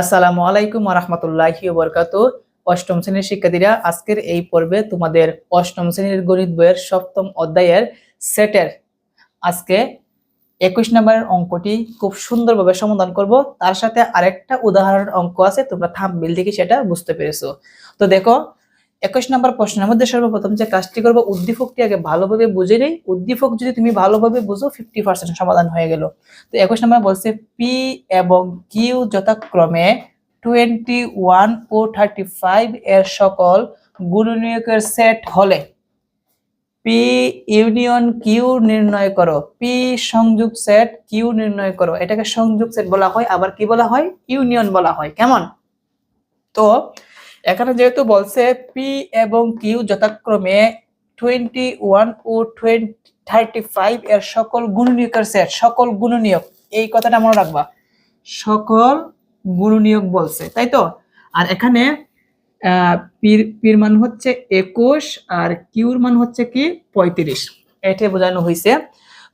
আসসালামু আলাইকুম রহমতুল্লাহি বরকাত অষ্টম শ্রেণির শিক্ষার্থীরা, আজকের এই পর্বে তোমাদের অষ্টম শ্রেণির গণিত বইয়ের সপ্তম অধ্যায়ের সেটের আজকে একুশ নম্বরের অঙ্কটি খুব সুন্দরভাবে সমাধান করব। তার সাথে আরেকটা উদাহরণ অঙ্ক আছে, তোমরা থাম বিল দেখে সেটা বুঝতে পেরেছ। তো দেখো একুশ নম্বর প্রশ্নের মধ্যে সর্বপ্রথম যে কাজটি করব, উদ্দীপকটি আগে ভালোভাবে বুঝে নেই। উদ্দীপক যদি তুমি ভালোভাবে বুঝো ফিফটি পার্সেন্ট সমাধান হয়ে গেল। তো একুশ নম্বর বলছে পি এবং কিউ যথাক্রমে টোয়েন্টি ওয়ান ও থার্টি ফাইভ এর সকল গুণনীয়কের সেট হলে পি ইউনিয়ন কিউ নির্ণয় করো। পি সংযোগ সেট কিউ নির্ণয় করো। এটাকে সংযোগ সেট বলা হয়। আবার কি বলা হয়? ইউনিয়ন বলা হয়। কেমন? তো এখানে যেহেতু বলছে পি এবং কিউ যথাক্রমে টোয়েন্টি ওয়ান ও টোয়েন্টি থার্টি ফাইভ এর সকল গুণনীয়কের সেট সকল গুণনীয়ক, এই কথাটা মনে রাখবা। সকল গুণনীয়ক বলছে, তাই তো? আর এখানে পির পির মান হচ্ছে একুশ আর কিউর মান হচ্ছে কি? পঁয়ত্রিশ। এটাই বোঝানো হয়েছে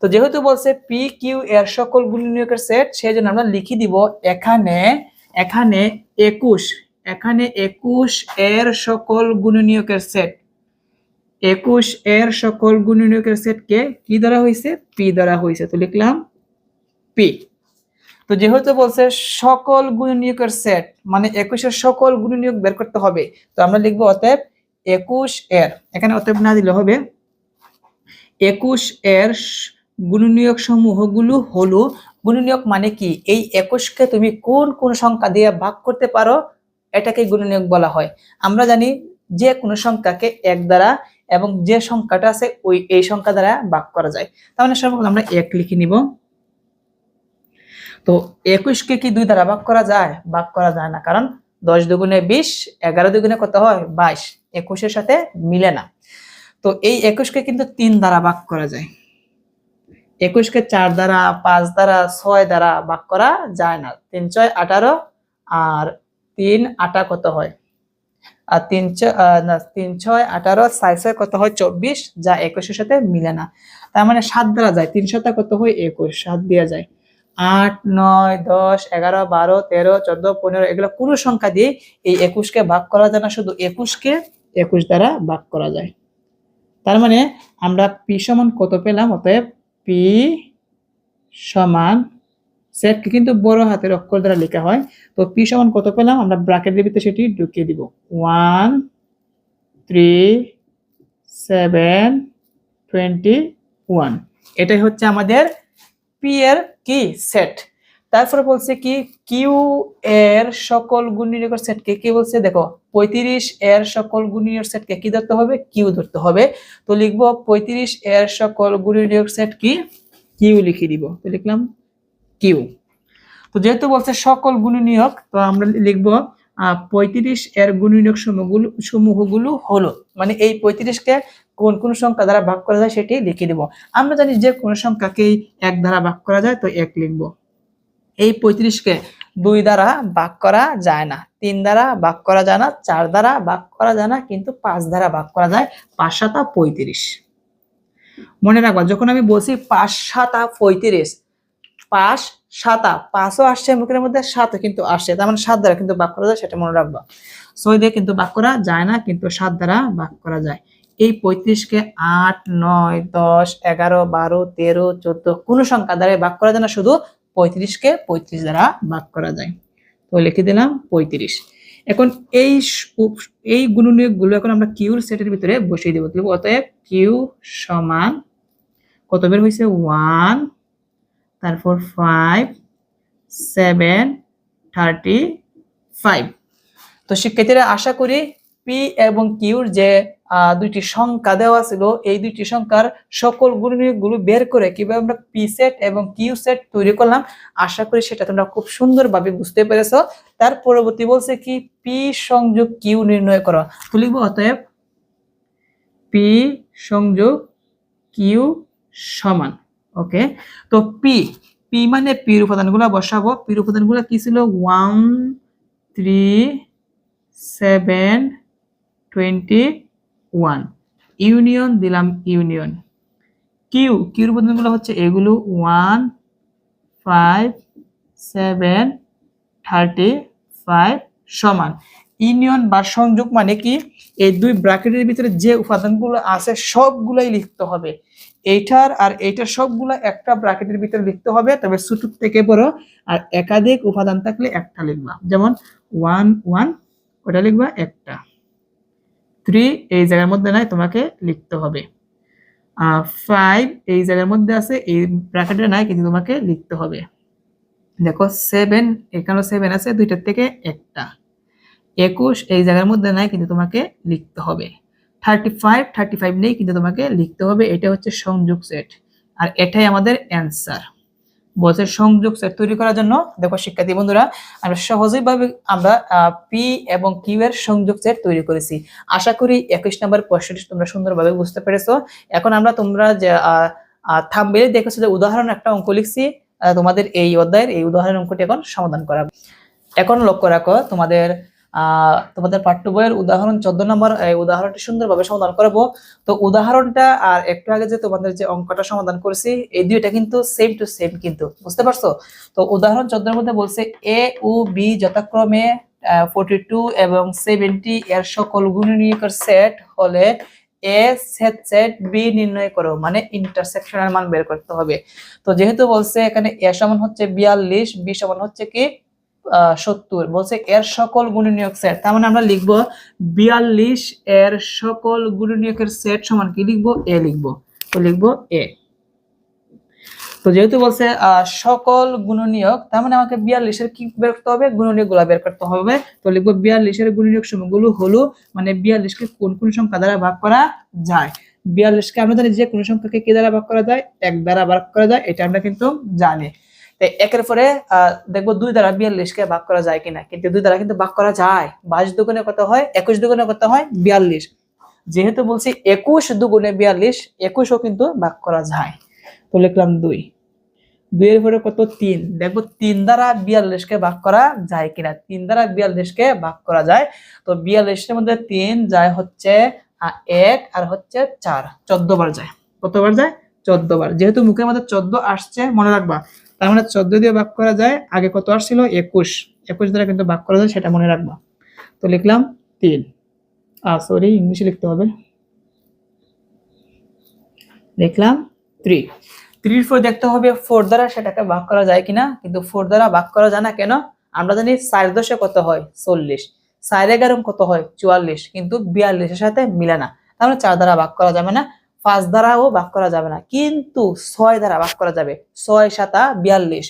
তো যেহেতু বলছে পি কিউ এর সকল গুণনীয়কের সেট সেই জন্য আমরা লিখে দিব এখানে এখানে একুশ। এখানে একুশ এর সকল গুণনীয়কের সেট। একুশ এর সকল গুণনীয়কের সেটকে কি? দ্বারা হয়েছে পি দ্বারা হয়েছে তো লিখলাম পি তো যেহেতু বলছে সকল গুণনীয়কের সেট মানে একুশের সকল গুণনীয়ক বের করতে হবে, তো আমরা লিখব অতএব একুশ এর। এখানে অতএব না দিলে হবে। একুশ এর গুণনীয়ক সমূহগুলো হলো, গুণনীয়ক মানে কি? এই একুশকে তুমি কোন কোন সংখ্যা দিয়ে ভাগ করতে পারো? এটাকে গুণনীয়ক বলা হয়। আমরা জানি যে কোনো সংখ্যাকে এক দ্বারা এবং যে সংখ্যাটা আছে ওই, এই সংখ্যা দ্বারা ভাগ করা যায়। তাহলে সর্বপ্রথম আমরা এক লিখে নিব। তো একুশকে কি দুই দ্বারা ভাগ করা যায়? ভাগ করা যায় না। কারণ দশ দুগুণে বিশ, এগারো দুগুণে কত হয়? বাইশ। একুশের সাথে মিলে না। তো এই একুশকে কিন্তু তিন দ্বারা ভাগ করা যায়। একুশকে চার দ্বারা, পাঁচ দ্বারা, ছয় দ্বারা ভাগ করা যায় না। তিন, ছয়, আঠারো আর তিন আটা কত হয়? আর তিন তিন ছয় আঠারো ছয় ছয় কত হয়? চব্বিশ, যা একুশের সাথে মিলে না। তার মানে সাত দ্বারা যায়। তিন সাথে কত হয়? একুশ। সাত দেওয়া যায়। আট, নয়, দশ, এগারো, বারো, তেরো, চোদ্দ, পনেরো এগুলো কোনো সংখ্যা দিয়ে এই একুশকে ভাগ করা যায় না। শুধু একুশকে একুশ দ্বারা ভাগ করা যায়। তার মানে আমরা পি সমান কত পেলাম? অতএব পি সমান সেটকে কিন্তু বড় হাতের অক্ষর দ্বারা লেখা হয়। তো পি সমান কত পেলাম? আমরা ব্র্যাকেটের ভিতরে সেটি ঢুকিয়ে দিব। One, three, seven, twenty one. এটাই হচ্ছে আমাদের পি এর কি? সেট। তারপরে বলছে কি, কিউ এর সকল গুণনীয়কের সেটকে কি বলছে? দেখো, পঁয়ত্রিশ এর সকল গুণনীয়ক সেটকে কি ধরতে হবে? কিউ ধরতে হবে। তো লিখব, পঁয়ত্রিশ এর সকল গুণনীয়ক সেট কি? কিউ লিখে দিব। তো লিখলাম কিউ। তো যেহেতু বলছে সকল গুণনীয়ক, তো আমরা লিখব পঁয়ত্রিশ এর গুণনীয়ক সমূহগুলো সমূহগুলো হলো। মানে এই পঁয়ত্রিশকে কোন কোন সংখ্যা দ্বারা ভাগ করা যায় সেটি লিখে দিব। আমরা জানি যে কোন সংখ্যাকেই এক দ্বারা ভাগ করা যায়, তো এক লিখব। এই পঁয়ত্রিশকে দুই দ্বারা ভাগ করা যায় না। তিন দ্বারা ভাগ করা যায় না, চার দ্বারা ভাগ করা যায় না, কিন্তু পাঁচ দ্বারা ভাগ করা যায়। পাঁচ সাতা পঁয়ত্রিশ। মনে রাখবা, যখন আমি বলছি পাঁচ সাতা পঁয়ত্রিশ পাঁচ সাতা, পাঁচও আসছে মুখের মধ্যে সাতও কিন্তু আসছে। তার মানে সাত দ্বারা কিন্তু ভাগ করা যায়, সেটা মনে রাখবা। ছয় দিয়ে কিন্তু ভাগ করা যায় না, কিন্তু সাত দ্বারা ভাগ করা যায়। এই পঁয়ত্রিশকে আট, নয়, দশ, এগারো, বারো, তেরো, চোদ্দ, কোনো সংখ্যা দ্বারা ভাগ করা যায় না, শুধু পঁয়ত্রিশকে পঁয়ত্রিশ দ্বারা ভাগ করা যায়। তো লিখে দিলাম পঁয়ত্রিশ। এখন এই এই গুণনীয়কগুলো এখন আমরা কিউর সেটের ভিতরে বসিয়ে দেবো। অতএব কিউ সমান কত বের হয়েছে ওয়ান তারপর ফাইভ সেভেন থার্টি ফাইভ তো শিক্ষার্থীরা আশা করি পি এবং কিউর যে দুইটি সংখ্যা দেওয়া ছিল, এই দুইটি সংখ্যার সকল গুণনীয়কগুলো বের করে কীভাবে আমরা পি সেট এবং কিউ সেট তৈরি করলাম, আশা করি সেটা তোমরা খুব সুন্দরভাবে বুঝতে পেরেছ। তার পরবর্তী বলছে কি পি সংযোগ কিউ নির্ণয় করো। তো লিখব অতএব পি সংযোগ কিউ সমান। ওকে তো পি পি মানে পির উপাদানগুলো বসাবো। পির উপাদানগুলো কি ছিল? One three seven twenty one union দিলাম ইউনিয়ন কিউ কিউর উপাদানগুলো হচ্ছে এগুলো। One five seven thirty five সমান। ইউনিয়ন বা সংযোগ মানে কি? এই দুই ব্র্যাকেটের ভিতরে যে উপাদানগুলো আছে, সবগুলোই লিখতে হবে। এইটার আর এইটার সবগুলো একটা ব্র্যাকেটের ভিতরে লিখতে হবে, তবে ছোট থেকে বড় আর একাধিক উপাদান থাকলে একটা লিখবা। যেমন ওয়ান ওয়ান, ওটা লিখবা একটা। থ্রি, এই জায়গার মধ্যে নাই, তোমাকে লিখতে হবে। ফাইভ, এই জায়গার মধ্যে আছে, এই ব্র্যাকেটে নাই, কিন্তু তোমাকে লিখতে হবে। দেখো, সেভেন এখানে সেভেন আছে, দুইটার থেকে একটা। একুশ, এই জায়গার মধ্যে নাই, কিন্তু তোমাকে লিখতে হবে। থার্টি ফাইভ থার্টি ফাইভ নেই কিন্তু তোমাকে লিখতে হবে, এটা হচ্ছে সংযোগ সেট আর এটাই আমাদের অ্যান্সার বলছে সংযোগ সেট তৈরি করার জন্য, দেখো শিক্ষার্থী বন্ধুরা, আমরা সহজেই ভাবে আমরা পি এবং কিউ এর সংযোগ সেট তৈরি করেছি। আশা করি একুশ নম্বর প্রশ্নটি তোমরা সুন্দরভাবে বুঝতে পেরেছ। এখন আমরা তোমরা যে থামবেলে দেখেছ যে উদাহরণ একটা অঙ্ক লিখছি তোমাদের এই অধ্যায়ের এই উদাহরণ অঙ্কটি এখন সমাধান করা। এখন লক্ষ্য রাখো, তোমাদের তোমাদের পাঠ্য বইয়ের উদাহরণ চোদ্দ নম্বর উদাহরণটি সুন্দরভাবে সমাধান করব। তো উদাহরণটা আর একটু আগে যে তোমাদের যে অঙ্কটা সমাধান করেছি, এই দুইটা কিন্তু সেম টু সেম কিন্তু, বুঝতে পারছ? তো উদাহরণ চোদ্দের মধ্যে বলছে এ ও বি যথাক্রমে ফোর্টি টু এবং সেভেন্টি এর সকল গুণনীয়কের সেট হলে এ সেট সেট বি নির্ণয় করো মানে ইন্টারসেকশনের মান বের করতে হবে। তো যেহেতু বলছে এখানে এ সমান হচ্ছে বিয়াল্লিশ বি সমান হচ্ছে কি? সত্তর। বলছে এর সকল গুণনীয়ক সেট তার মানে আমরা লিখব বিয়াল্লিশ এর সকল গুণনীয়কের সেট সমান কি লিখব? এ লিখব। তো লিখব এ তো যেহেতু বলছে সকল গুণনীয়ক, তার মানে আমাকে বিয়াল্লিশের কি বের করতে হবে? গুণনীয়কগুলা বের করতে হবে। তো লিখব বিয়াল্লিশের গুণনীয়ক সমূহগুলো হলো মানে বিয়াল্লিশকে কোন কোন সংখ্যা দ্বারা ভাগ করা যায়? বিয়াল্লিশকে আমরা জানি যে কোন সংখ্যাকে কি দ্বারা ভাগ করা যায়? এক দ্বারা ভাগ করা যায়, এটা আমরা কিন্তু জানি। একের পরে দেখব দুই দ্বারা বিয়াল্লিশকে ভাগ করা যায় কিনা। কিন্তু দুই দ্বারা কিন্তু ভাগ করা যায়। বাইশ দুগুণে কত হয়? একুশ দুগুণে কত হয়? বিয়াল্লিশ। যেহেতু বলছি একুশ দুগুণে বিয়াল্লিশ, একুশও কিন্তু ভাগ করা যায়। তো লিখলাম দুই। দুইয়ের পরে কত? তিন। দেখব তিন দ্বারা বিয়াল্লিশকে ভাগ করা যায় কিনা। তিন দ্বারা বিয়াল্লিশকে ভাগ করা যায়। তো বিয়াল্লিশের মধ্যে তিন যায় হচ্ছে এক আর হচ্ছে চার। চোদ্দ বার যায়। কতবার যায়? চোদ্দ বার। যেহেতু মুখের মধ্যে চোদ্দ আসছে, মনে রাখবা তার মানে চোদ্দ দিয়ে ভাগ করা যায়, আগে কত আসছিল? একুশ। একুশ দ্বারা কিন্তু ভাগ করা যায়, সেটা মনে রাখবা। তো লিখলাম তিন। আ সরি ইংলিশে লিখতে হবে। লিখলাম থ্রি থ্রির ফোর দেখতে হবে ফোর দ্বারা সেটাকে ভাগ করা যায় কিনা? কিন্তু ফোর দ্বারা ভাগ করা যায় না কেন? আমরা জানি চার দশে কত হয়? চল্লিশ। চার এগারো কত হয়? চুয়াল্লিশ। কিন্তু বিয়াল্লিশের সাথে মিলে না। তার মানে চার দ্বারা ভাগ করা যাবে না। পাঁচ দ্বারাও ভাগ করা যাবে না কিন্তু ছয় দ্বারা ভাগ করা যাবে ছয় সাতা বিয়াল্লিশ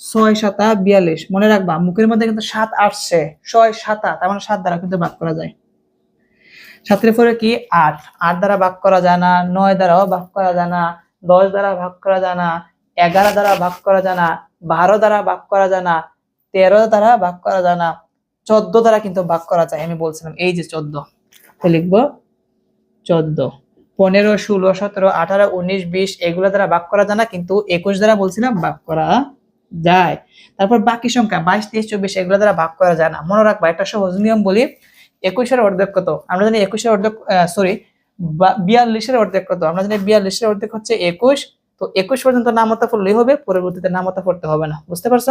ছয় সাতা বিয়াল্লিশ মনে রাখবা মুখের মধ্যে কিন্তু সাত আসছে ছয় সাতা তার মানে সাত দ্বারা কিন্তু ভাগ করা যায় সাতের পরে কি আট আট দ্বারা ভাগ করা যায় না নয় দ্বারাও ভাগ করা যায় না দশ দ্বারা ভাগ করা যায় না এগারো দ্বারা ভাগ করা যায় না বারো দ্বারা ভাগ করা যায় না তেরো দ্বারা ভাগ করা যায় না চোদ্দ দ্বারা কিন্তু ভাগ করা যায় আমি বলছিলাম এই যে চোদ্দ লিখব চোদ্দ পনেরো, ষোলো, সতেরো, আঠারো, উনিশ, বিশ, এগুলো দ্বারা ভাগ করা যায় না, কিন্তু একুশ দ্বারা বলছিলাম ভাগ করা যায়। তারপর বাকি সংখ্যা, বাইশ, তেইশ, চব্বিশ, এগুলো দ্বারা ভাগ করা যায় না। মনে রাখবা, একটা সহজ নিয়ম বলি, একুশের অর্ধেক কত? আমরা জানি একুশের অর্ধেক সরি বিয়াল্লিশের অর্ধেক কত? আমরা জানি বিয়াল্লিশের অর্ধেক হচ্ছে একুশ, তো একুশ পর্যন্ত নামতা পড়লেই হবে, পরবর্তীতে নামতা পড়তে হবে না। বুঝতে পারছ?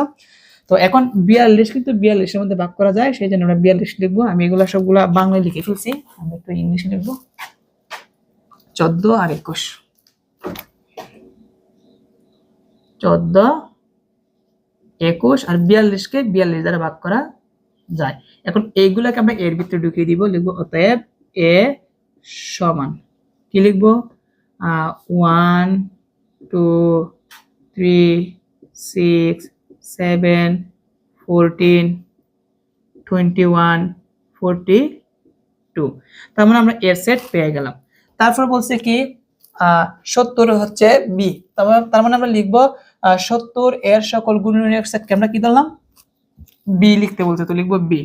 তো এখন বিয়াল্লিশ কিন্তু বিয়াল্লিশের মধ্যে ভাগ করা যায়, সেই জন্য আমরা বিয়াল্লিশ লিখব। আমি এগুলা সবগুলা বাংলায় লিখে ফেলছি, আমি একটু ইংলিশে লিখব। চোদ্দ আর একুশ। চোদ্দ, একুশ আর বিয়াল্লিশকে বিয়াল্লিশ দ্বারা ভাগ করা যায়। এখন এইগুলাকে আমরা এর ভিতরে ঢুকিয়ে দিব, লিখব অতএব এ সমান। কি লিখব? One, two, three, six, seven, fourteen, twenty one, forty two. তার মানে আমরা এর সেট পেয়ে গেলাম। তারপর বলছে কি সত্তর হচ্ছে বি তার মানে আমরা লিখব সত্তর এর সকল গুণনীয়ক সেটকে আমরা কি ধরলাম? বি লিখতে বলছে, তো লিখব বি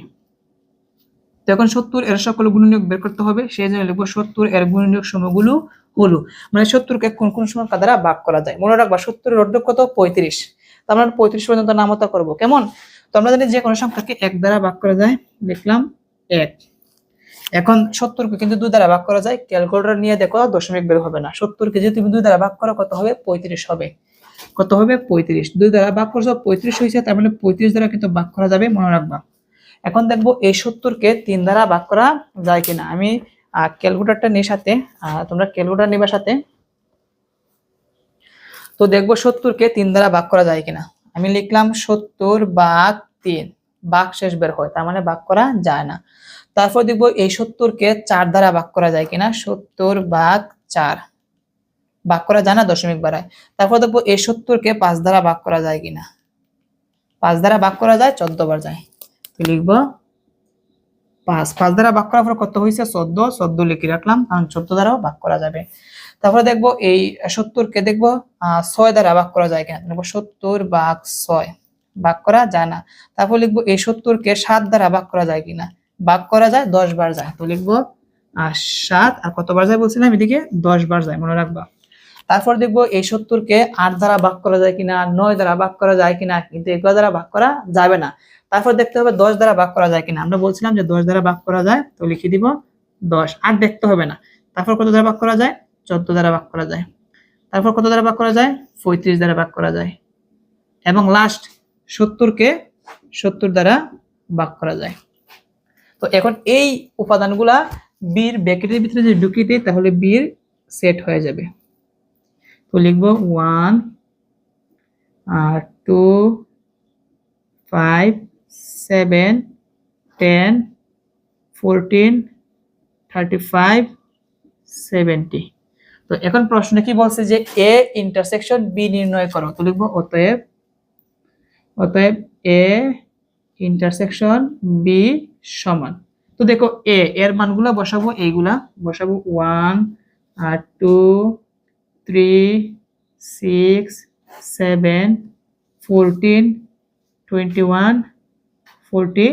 তো এখন সত্তর এর সকল গুণনীয়ক বের করতে হবে, সেই জন্য লিখব সত্তর এর গুণনীয়ক সময়গুলো হলো। মানে সত্তরকে কোন কোন সংখ্যা দ্বারা ভাগ করা যায়? মনে রাখবা, সত্তরের অর্ধেক কত? পঁয়ত্রিশ। তো আমরা পঁয়ত্রিশ পর্যন্ত নামতা করব। কেমন? তো আমরা জানি যে কোনো সংখ্যাকে এক দ্বারা ভাগ করা যায় লিখলাম এক। এখন সত্তরকে কিন্তু দুই দ্বারা ভাগ করা যায়। ক্যালকুলেটর নিয়ে দেখো, দশমিক বের হবে না। সত্তরকে যদি তুমি দুই দ্বারা ভাগ করো, কত হবে? পঁয়ত্রিশ হবে। কত হবে? পঁয়ত্রিশ। দুই দ্বারা ভাগ করছ, পঁয়ত্রিশ হয়েছে, তার মানে পঁয়ত্রিশ দ্বারা কিন্তু ভাগ করা যাবে, মনে রাখবা। এখন দেখব এই সত্তরকে তিন দ্বারা ভাগ করা যায় কিনা। আমি ক্যালকুলেটারটা নিয়ে সাথে তোমরা ক্যালকুলেটার নিবার সাথে। তো দেখব সত্তরকে তিন দ্বারা ভাগ করা যায় কিনা। আমি লিখলাম সত্তর ভাগ তিন। ভাগ শেষ বের হয়, তার মানে ভাগ করা যায় না। তারপর দেখব এই সত্তরকে চার দ্বারা ভাগ করা যায় কিনা? সত্তর ভাগ চার। ভাগ করা যায় না দশমিক বাড়ায়। তারপর দেখব এই সত্তরকে পাঁচ দ্বারা ভাগ করা যায় কিনা? পাঁচ দ্বারা ভাগ করা যায়, চোদ্দ বার যায়। তো লিখব, পাঁচ। পাঁচ দ্বারা ভাগ করার পর কত হয়েছে চোদ্দ। চোদ্দ লিখে রাখলাম, কারণ চোদ্দ দ্বারাও ভাগ করা যাবে। তারপরে দেখব এই সত্তরকে দেখব ছয় দ্বারা ভাগ করা যায় কিনা? দেখব সত্তর ভাগ ছয়। ভাগ করা যায় না। তারপর লিখব এই সত্তরকে সাত দ্বারা ভাগ করা যায় কিনা? ভাগ করা যায় দশ বার যায় তো লিখব আর সাত আর কতবার যায় বলছিলাম এদিকে দশ বার যায় মনে রাখবা তারপর দেখব এই সত্তরকে আট দ্বারা ভাগ করা যায় কিনা নয় দ্বারা ভাগ করা যায় কিনা কিন্তু এগুলো দ্বারা ভাগ করা যাবে না তারপর দেখতে হবে দশ দ্বারা ভাগ করা যায় কিনা আমরা বলছিলাম যে দশ দ্বারা ভাগ করা যায় তো লিখে দিব দশ আর দেখতে হবে না তারপর কত দ্বারা ভাগ করা যায় চোদ্দ দ্বারা ভাগ করা যায় তারপর কত দ্বারা ভাগ করা যায় পঁয়ত্রিশ দ্বারা ভাগ করা যায় এবং লাস্ট সত্তরকে সত্তর দ্বারা ভাগ করা যায় তো এখন এই উপাদানগুলা বীর ব্যাকেটের ভিতরে যদি ঢুকিয়ে তাহলে বীর সেট হয়ে যাবে। তো লিখব ওয়ান আর two five seven ten fourteen thirty five seventy তো এখন প্রশ্ন কি বলছে যে এ ইন্টারসেকশন বি নির্ণয় করো? তো লিখব অতএব অতএব এ ইন্টারসেকশন বি সমান। তো দেখো এ এর মানগুলা বসাবো, এইগুলা বসাবো। ওয়ান আর two three six seven fourteen twenty one forty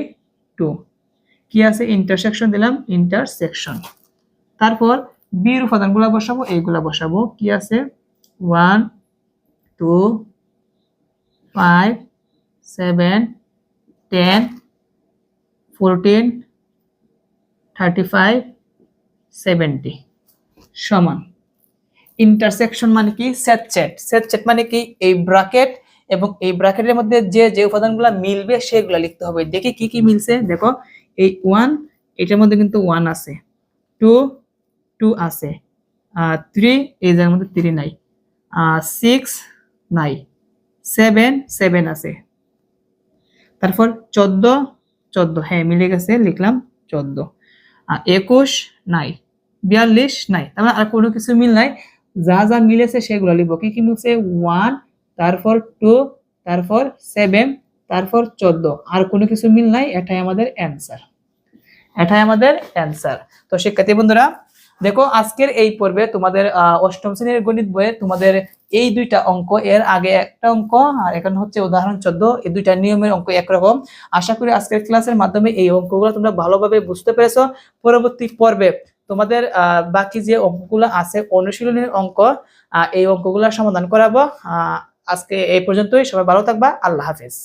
two কি আছে? ইন্টারসেকশন দিলাম ইন্টারসেকশন তারপর বির উপাদানগুলো বসাবো, এইগুলা বসাবো। কি আছে? One two five seven ten fourteen thirty five seventy সমান। ইন্টারসেকশন মানে কি? সেট চেট মানে কি? এই ব্রাকেট এবং এই ব্রাকেটের মধ্যে যে যে উপাদানগুলো মিলবে সেগুলো লিখতে হবে। দেখি কি কি মিলছে? দেখো, এই ওয়ান এটার মধ্যে কিন্তু ওয়ান আছে। টু টু আছে। আর থ্রি এই জায়গার মধ্যে থ্রি নাই। সিক্স নাই। সেভেন সেভেন আছে। তারপর চোদ্দ চোদ্দ। হ্যাঁ মিলে গেছে, লিখলাম চোদ্দ। একুশ, নাই। বিয়াল্লিশ, নাই। তার মানে আর কোনো কিছু মিল নাই। যা যা মিলেছে সেগুলো লিখব। কি কি মিলছে? ওয়ান, তারপর টু, তারপর সেভেন, তারপর চোদ্দ। আর কোনো কিছু মিল নাই? এটাই আমাদের অ্যান্সার। এটাই আমাদের অ্যান্সার। তো শিক্ষার্থী বন্ধুরা দেখো, আজকের এই পর্বে তোমাদের অষ্টম শ্রেণির গণিত বইয়ে তোমাদের এই দুইটা অঙ্ক, এর আগে একটা অঙ্ক আর এখন হচ্ছে উদাহরণ চোদ্দ, এই দুইটা নিয়মের অঙ্ক একরকম। আশা করি আজকের ক্লাসের মাধ্যমে এই অঙ্কগুলো তোমরা ভালোভাবে বুঝতে পেরেছ। পরবর্তী পর্বে তোমাদের বাকি যে অঙ্কগুলো আছে, অনুশীলনের অঙ্ক এই অঙ্কগুলো সমাধান করাবো। আজকে এই পর্যন্তই, সবাই ভালো থাকবা, আল্লাহ হাফেজ।